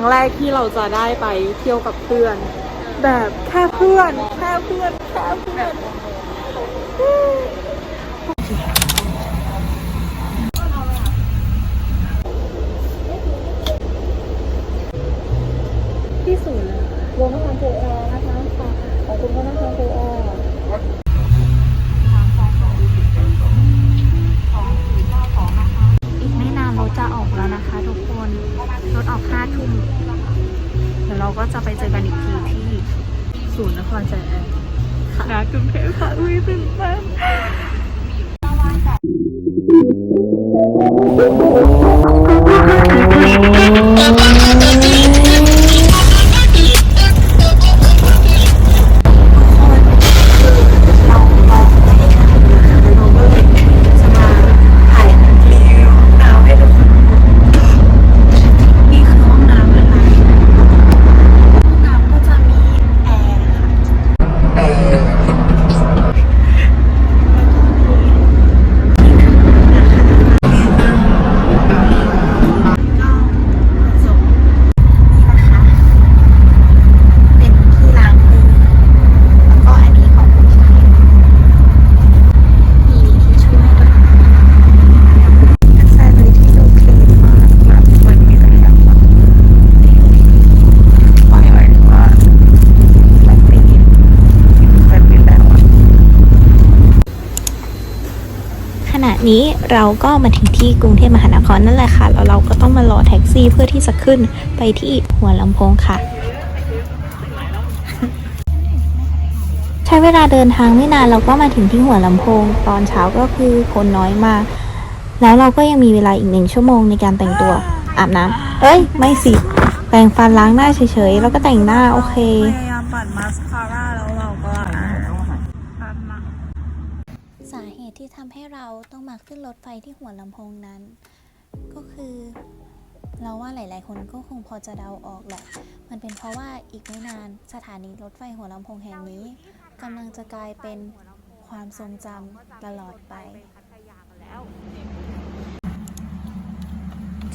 รั้งแรกที่เราจะได้ไปเที่ยวกับเพื่อน แบบแค่เพื่อน แค่เพื่อน แค่เพื่อน ศูนย์นครใจแอนนากรุงเทพค่ะอุ้ยตื่นเต้นนี่ นี้เราก็มาถึงที่กรุงเทพมหานครนั่นแหละค่ะ แล้วเราก็ต้องมารอแท็กซี่เพื่อที่จะขึ้นไปที่หัวลำโพงค่ะ ใช้เวลาเดินทางไม่นานเราก็มาถึงที่หัวลำโพง ตอนเช้าก็คือคนน้อยมาก แล้วเราก็ยังมีเวลาอีกหนึ่งชั่วโมงในการแต่งตัวอาบน้ำเอ้ย ไม่สิ แปรงฟันล้างหน้าเฉยๆ แล้วก็แต่งหน้าโอเคพยายามปัดมาสคาร่าแล้วเราก็ปัดมา สาเหตุที่ทำให้เราต้องมาขึ้นรถไฟที่หัวลำโพงนั้น ก็คือ เราว่าหลาย ๆ คนก็คงพอจะเดาออกแหละ มันเป็นเพราะว่าอีกไม่นานสถานีรถไฟหัวลำโพงแห่งนี้กำลังจะกลายเป็นความทรงจำตลอดไป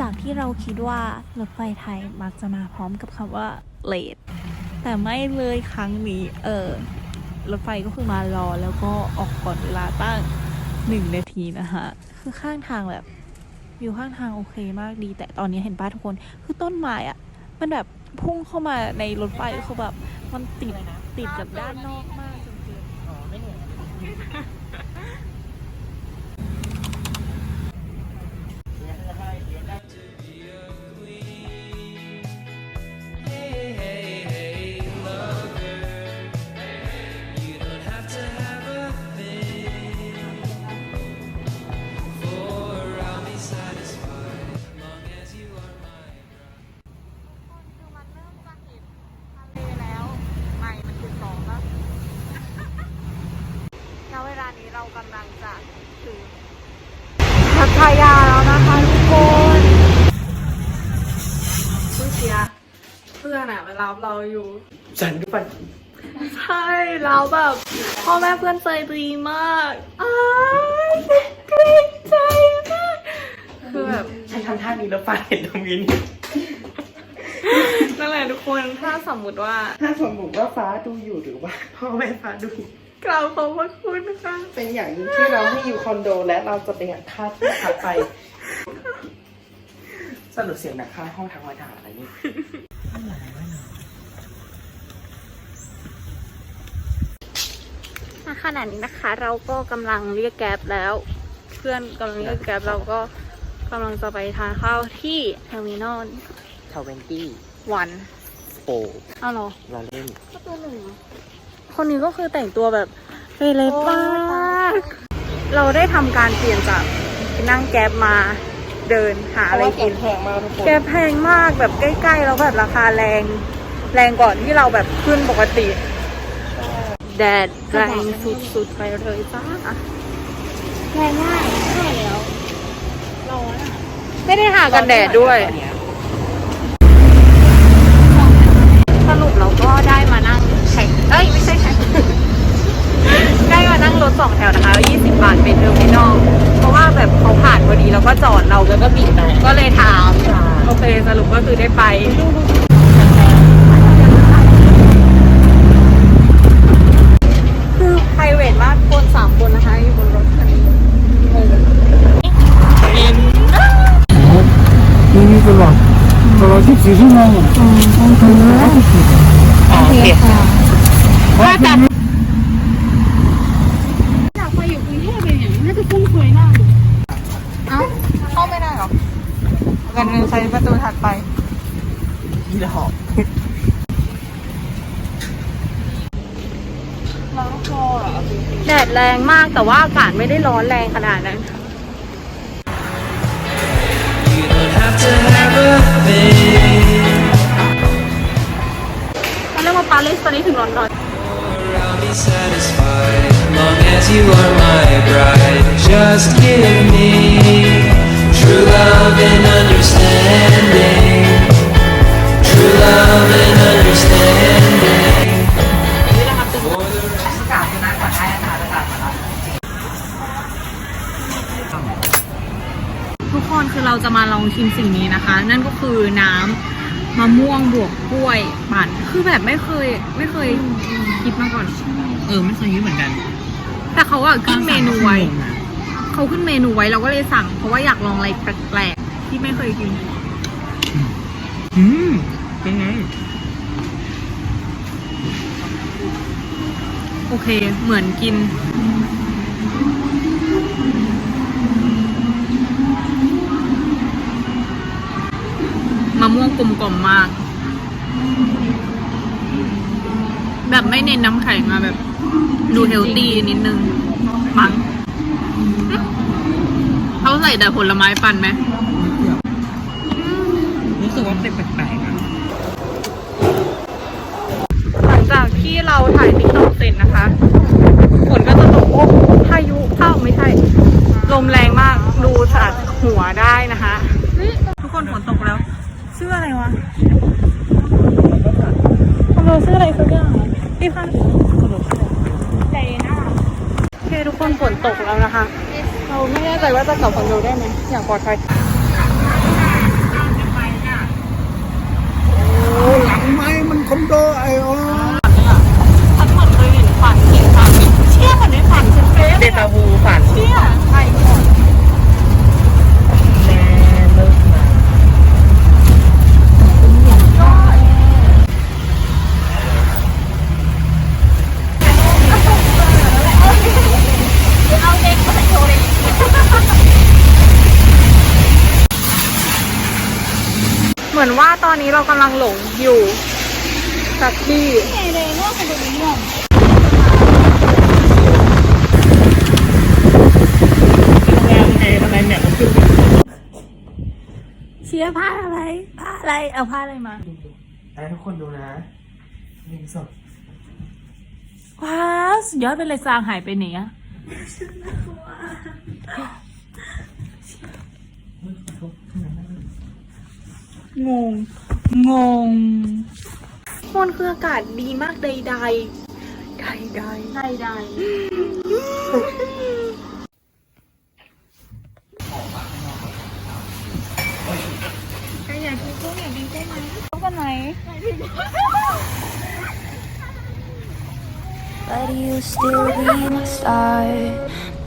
จากที่เราคิดว่ารถไฟไทยมักจะมาพร้อมกับคำว่า late แต่ไม่เลยครั้งนี้ เออรถไฟก็คือมารอแล้วก็ออกก่อนเวลาตั้ง หนึ่งนาทีนะคะคือข้างทางแบบวิวข้างทางโอเคมากดี แต่ตอนนี้เห็นป้าทุกคนคือต้นไม้อะมันแบบพุ่งเข้ามาในรถไฟคือแบบมันติดติดกับด้านนอกมาก พัทยาแล้วนะคะทุกคนเพื่อนเชียร์เพื่อนอะไปรับเราอยู่ ฉันก็ไป ใช่แล้วแบบพ่อแม่เพื่อนใจดีมากอ้ายเกรงใจมากคือแบบฉันทำท่านี้แล้วฟ้าเห็นตรงนี้นี่นั่นแหละทุกคนถ้าสมมุติว่า ถ้าสมมติว่าฟ้าดูอยู่หรือว่าพ่อแม่ฟ้าดูอยู่ กล่าวขอบพระคุณค่ะเป็นอย่างยิ่งที่เราให้อยู่คอนโดและเราจะเป็นค่าที่พักไป สรุปเสียงหนักค่าห้องทางวันด่าอะไรนี่ณขณะนี้นะคะ เราก็กำลังเรียกแก๊บแล้ว เพื่อนกำลังเรียกแก๊บเราก็กำลังจะไปทานข้าวที่เทอร์มินอลทาเวนตี้วันโปอ้าวเหรอเราเล่น คนนี้ก็คือแต่งตัวแบบเฟรนมากเราได้ทำการเปลี่ยนจากนั่งแก๊บมาเดินหาอะไรกินแพงมากทุกคนแกแพงมากแบบใกล้ๆแล้วแบบราคาแรง แรงก่อนที่เราแบบขึ้นปกติ แดดแรงสุดๆไปเลยจ้าแรงง่ายใช่แล้วไม่ได้ทากันแดดด้วยตอนเนี้สรุปเราก็ได้มานั่งแข่งเอ้ย ไม่ใช่แข่ง ได้มานั่งร รถ สองแถวนะคะแล้ว20 บาทเป็นเทอร์มินอลเพราะว่าแบบเขาผ่านพอดีแล้วก็จอดเราแล้วก็บีบแต่ก็เลยถามใช่โอเคสรุปก็คือได้ไป คือ p r i v a t มากคนสามคนนะคะ อยู่บนรถคันนี้งงนี่นี่ตลอดตลอด24ชั่วโมงอะโอเคค่ะว่าแต่ เอ้า เข้าไม่ได้หรอกันใช้ประตูถัดไป ที่ดอก แดดแรงมากแต่ว่าอากาศไม่ได้ร้อนแรงขนาดนั้น You don't have to have a thing, ตอนแรกว่าปารีสตอนนี้ถึงลอนดอน or I'll be satisfied. Long as you are my bride, just give me true love and understanding. True love and understanding. เราจะมาลองชิมสิ่งนี้นะคะ นั่นก็คือน้ำมะม่วงบวกกล้วยปั่นคือแบบไม่เคย ไม่เคยคิดมาก่อน เออไม่เคยคิดเหมือนกันแต่เขาอะขึ้นเมนูไว้เขาขึ้นเมนูไว้เราก็เลยสั่ง เพราะว่าอยากลองอะไรแปลกๆที่ไม่เคยกินอืมเป็นไงโอเค เหมือนกิน มะม่วงกลมกล่อมมาก แบบไม่เน้นน้ำแข็งอะแบบ ดูเฮลตี้นิดนึง มั้งเขาใส่แต่ผลไม้ปั่นไหม รู้สึกว่าเป็นแปลกๆอะหลังจากที่เราถ่ายติ๊กต็อกเสร็จนะคะฝนก็จะตกโอ้พายุเข้าไม่ใช่ ลมแรงมาก ดูสาดหัวได้นะคะ ทุกคนฝนตกแล้ว ชื่ออะไรวะคอนโดชื่ออะไรสักอย่างพี่คะใจน่าโอเคทุกคนฝนตกแล้วนะคะ เราไม่แน่ใจว่าจะกลับคอนโดได้ไหมอย่างปลอดภัยโอ้หลังไม้มันคอมโดไอโอทั้งหมดเคยเห็นฝันเห็นฝันเชื่อฝันในฝันฉันเป๊ะเดจาวูฝันเชื่อใช่ แม่เลิกมา เหมื อนว่าตอนนี้เรากำลังหลงอยู่สักที่แรงไงอะไรเนี่ยมันคือเชียร์ผ้าอะไรผ้าอะไรเอาผ้าอะไรมาให้ทุกคนดูนะหนึ่งสดว้าวสุดยอดเป็นเลยจางหายไปไหนอะงง งงคนคืออากาศดีมากใดๆ ใดๆ ใดๆใดๆอยากกินกุ้งอยากกินกุ้งไหมกุ้งกันไหน But you still be my star,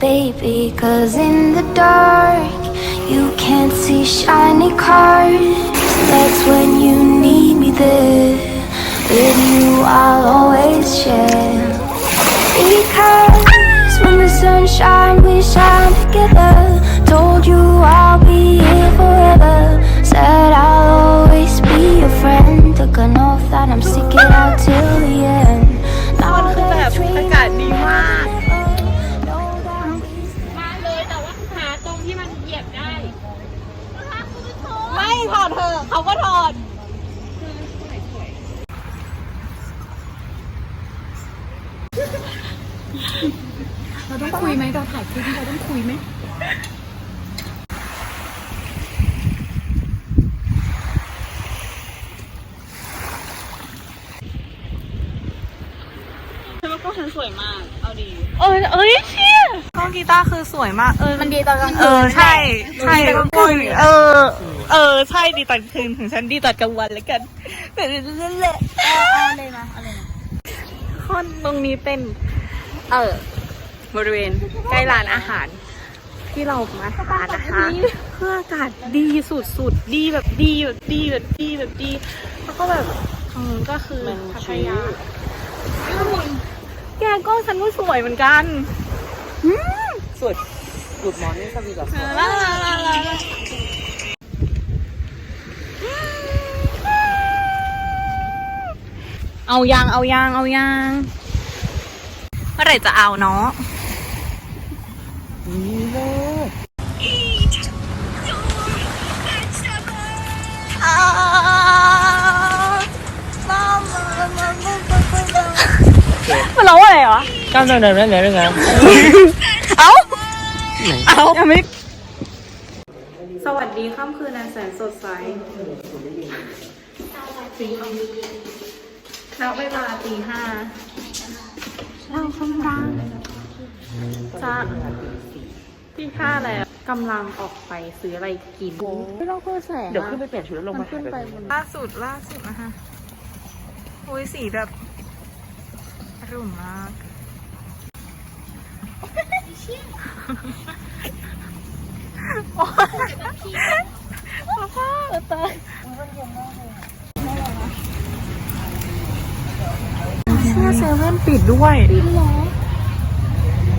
baby. Cause in the dark, you can't see shiny cars. That's when you need me there. With you, I'll always share. Because เราต้องคุยไหมเราถ่ายคลิปเราต้องคุยไหมฉันว่าก็ฉันสวยมาก เอาดี เออเอ้ยเชี่ยกล้องกีตาร์คือสวยมาก เออ มันดีตอนกลางเอคือนใช่ ใช่ดีตอนกลางคุคืณนเออ เออ ใช่ดีตอนคืนถึงฉันดีตอนกลางวันแล้วกันแต่นั่นแหละเอาเลยนะเอาเลยนะคนตรงนี้เป็น เออบริเวณใกล้ร้านอาหาร ที่เรามาทานนะคะเพื่ออากาศดีสุดๆดีแบบดีแบบดีแบบดีแบบดี แล้วก็แบบทางนู้นก็คือพัทยาแกก็ฉันก็สวยเหมือนกันสวยกุดมอร์นิ่งสวีกับลาลาลาลาเอายางเอายางเอายางเมื่อไหร่จะเอาเนาะนี่เลยมันร้องอะไรวะก้าวเดินเดินเดินเดินเดินเอ้าเอายังไม่สวัสดีค่ำคืนอันแสนสดใสณเวลาตีห้า เรากำลังจะตีห้าแล้วกำลังออกไปซื้ออะไรกินเราเพื่อแสงเดี๋ยวขึ้นไปเปลี่ยนชุดแล้วลงมันมาขึ้นไปบนล่าสุดล่าสุดนะคะโอ้ยสีแบบอรุ่มมากเชื่อเซเว่นปิ ดด้วย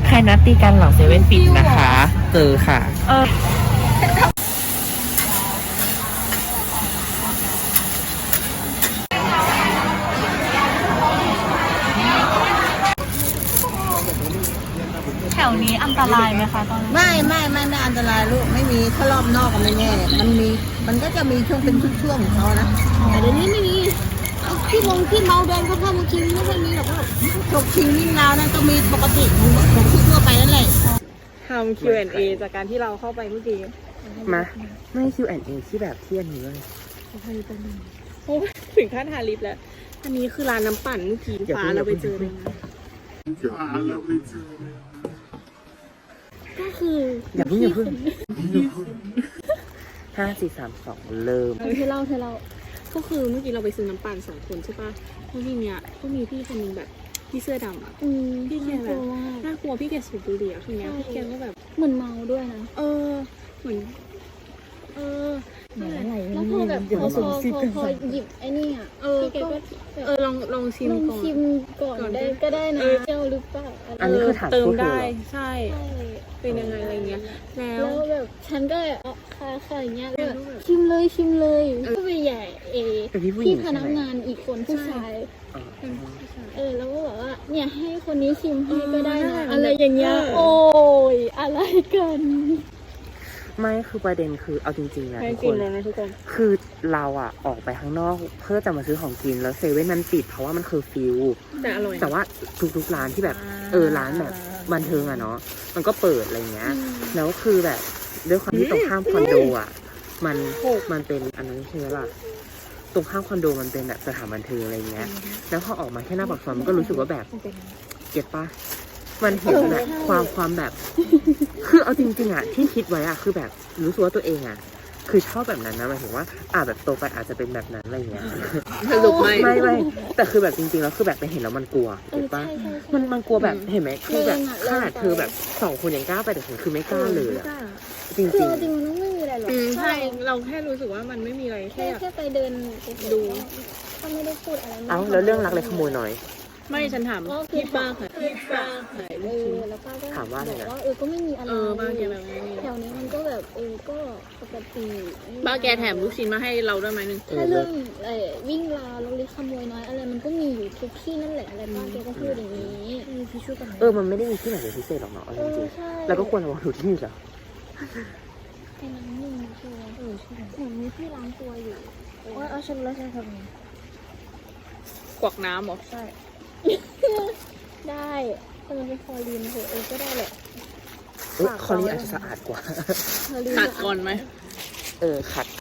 ใครนัดตีกันหลังเซเว่นปิดนะคะ เจอค่ะ เออแถวนี้อันตรายไหมคะตอนนี้ไม่ไม่ไม่ไม่อันตรายลูกไม่มีถ้ารอบนอกก็ไม่แน่ มันมีมันก็จะมีช่วงเป็นช่วงๆของเขานะแต่เดี๋ยวนี้ไม่มีเอา ที่มงที่เมาเดินก็เข้ามากินไม่ค่อยมีหรอกลูกฉกชิงวิ่งราวนั่นก็มีปกติของของที่ทั่วไปนั่นแหละทำ Q&A จากการที่เราเข้าไปเมื่อกี้มา ไม่ Q&A ที่แบบเที่ยนนี้เลยถึงขั้นทาลิปแล้ว อันนี้คือร้านน้ำปั่นเมื่อกี้อย่าฟ้าเพิ่งเราไปเจอเลยนะก็คืออย่าเพิ่งอย่าเพิ่งห้าสี่สามสองเริ่มเธอเล่าเธอเล่า ก็คือเมื่อกี้เราไปซื้อน้ำปั่นสองคนใช่ปะแล้วทีเนี้ยก็มีพี่คนนึงแบบพี่เสื้อดำอะอืมพี่แกแบบน่ากลัวมากน่ากลัวพี่แกสูบบุหรี่อะทีเนี้ยพี่แกก็แบบ เหมือนเมาด้วยนะ เออ เหมือน เออนั่นแหละแล้วพอแบบพอพอพอพอหยิบไอ้นี่อะเออพี่แกก็ก็เออลองลองชิมลองก่อนชิมก่อนก่อนได้ได้ก็ได้นะเออเจ้าหรือเปล่าอันนี้คือถามเติมพวกเธอได้เหรอใช่ใช่เป็นยังไงอะไรเงี้ยแล้วแล้วแบบฉันก็แบบเอาคาคาอย่างเงี้ยแล้วแบบชิมเลยชิมเลยก็ไปแหย่เอเป็นพี่ผู้หญิพี่งพใช่ไหมนักงานอีกคนผู้ชายเออเออแล้วก็บอกว่าเนี่ยให้คนนี้ชิมให้ก็ได้นะเอออะไรอย่างเงี้ยเออโอ้ยอะไรกัน ไม่คือประเด็นคือเอาจริงๆนะให้ทุกคกินนเลยนะทุกคนคือเราอะออกไปข้างนอกเพื่อจะมาซื้อของกินแล้วเซเว่นมันปิดเพราะว่ามันคือฟิวแต่อร่อยแต่ว่าทุกๆร้านที่แบบ เออร้านแบบบันเทิงอะเนาะมันก็เปิดอะไรเงี้ย แล้วคือแบบด้วยความที่ตรงข้ามคอนโดอะมันมันเป็นอันนั้นใช่ไหมล่ะตรงข้ามคอนโดมันเป็นแบบสถานบันเทิงอะไรเงี้ย แล้วพอออกมาแค่หน้าปากซอยมันก็รู้สึกว่าแบบเก็ตปะ มันเห็นแบบความความแบบ คือเอาจริงๆอะที่คิดไว้อะคือแบบรู้สึกว่าตัวเองอะคือชอบแบบนั้นนะหมายถึงว่าอ่าแบบโตไปอาจจะเป็นแบบนั้นอะไรเงี้ยสรุปไม่ไม่ไม่แต่คือแบบจริงๆแล้วคือแบบไปเห็นแล้วมันกลัวเอเห็อนปะใช่ใช่ใช่มันมันกลัวแบบเห็นไหมคือแบบเรื่องอะขนาดเรื่องไปเธอแบบสองคนยังกล้าไปแต่ฉันคือไม่กล้าเลยอะจคือริงเอาจริงมันไม่มีอะไรหรอกอืมใช่เราแค่รู้สึกว่ามันไม่มีอะไรแค่แค่อยากแค่ไปเดินดูก็ไม่ได้พูดอะไรๆเอ้าแล้วเรื่องรักเล็กขโมยหน่อย ไม่ฉันถามพี่ป้าค่ะพี่ป้าขายเอลูกอชิ้นแล้วป้าก็ถามว่าอะไรบอกนะว่าเออก็ไม่มีอะไรเออป้าแกแบบไม่มี แถวนี้มันก็แบบเออก็ปกติป้าแกแถมลูกชิ้นมาให้เราด้วยไหมหนึ่งเออถ้าเลิเรื่อศงเออวิ่งราวแล้วเล็กขโมยน้อยอะไรมันก็มีอยู่ทุกที่นั่นแหละอะไรป้าแกก็พูดอย่างนี้พี่ช่วยกันเออมันไม่ได้มีที่ไหนเป็นพิเศษหรอกเนาะเอาเอจอริงใช่ๆแล้วก็ควรระวังทุกที่เหรอแค่นั้นหนึ่งใช่ไหมเออใช่เหมือนมีที่ล้างตัวอยู่ว่าเอาฉันแล้วฉันทำไงกวักน้ำเหรอใช่ ได้แต่มันเป็นคลอรีนเถอะเออก็ได้แหละ เอ้ยคอนี้อาจจะสะอาดกว่า คลอรีนขัดก่อนไหม เออขัด